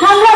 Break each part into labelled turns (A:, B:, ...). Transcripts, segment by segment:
A: আমরা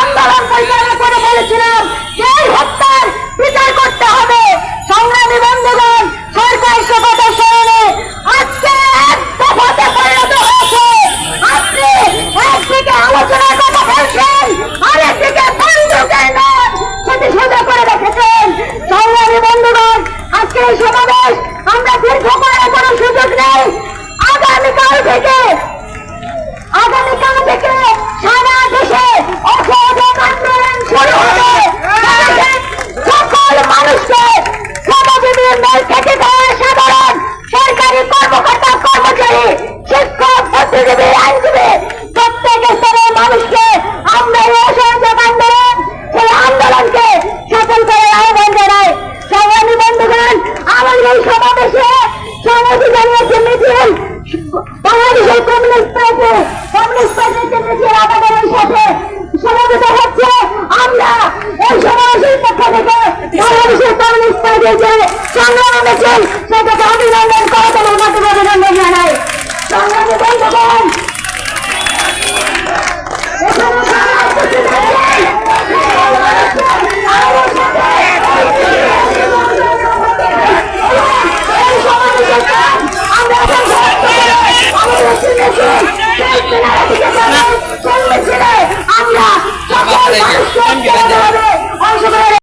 A: আন্দোলন করিতে আইনজীবী প্রত্যেক স্তরের মানুষকে আমরা এই অসহযোগ আন্দোলন, সেই আন্দোলনকে সফল করে আহ্বান জানাই। সংগ্রামী বন্ধুগণ, আমাদের এই সমাবেশে সমাবেশে জানিয়েছে মিছিল। বাংলাদেশের কমিউনিস্ট পার্টি, কমিউনিস্ট পার্টিতে মিছিল আমাদের এই সাথে সমাবেশ হচ্ছে। আমরা এই সমাবেশের পক্ষ থেকে বাংলাদেশের কমিউনিস্ট পার্টির যে সংগ্রাম এনেছেন সেটাকে অভিনন্দন করে তোমার মাধ্যমে অভিনন্দন জানাই। সংগ্রামী বন্ধুগণ হয়ে গেছে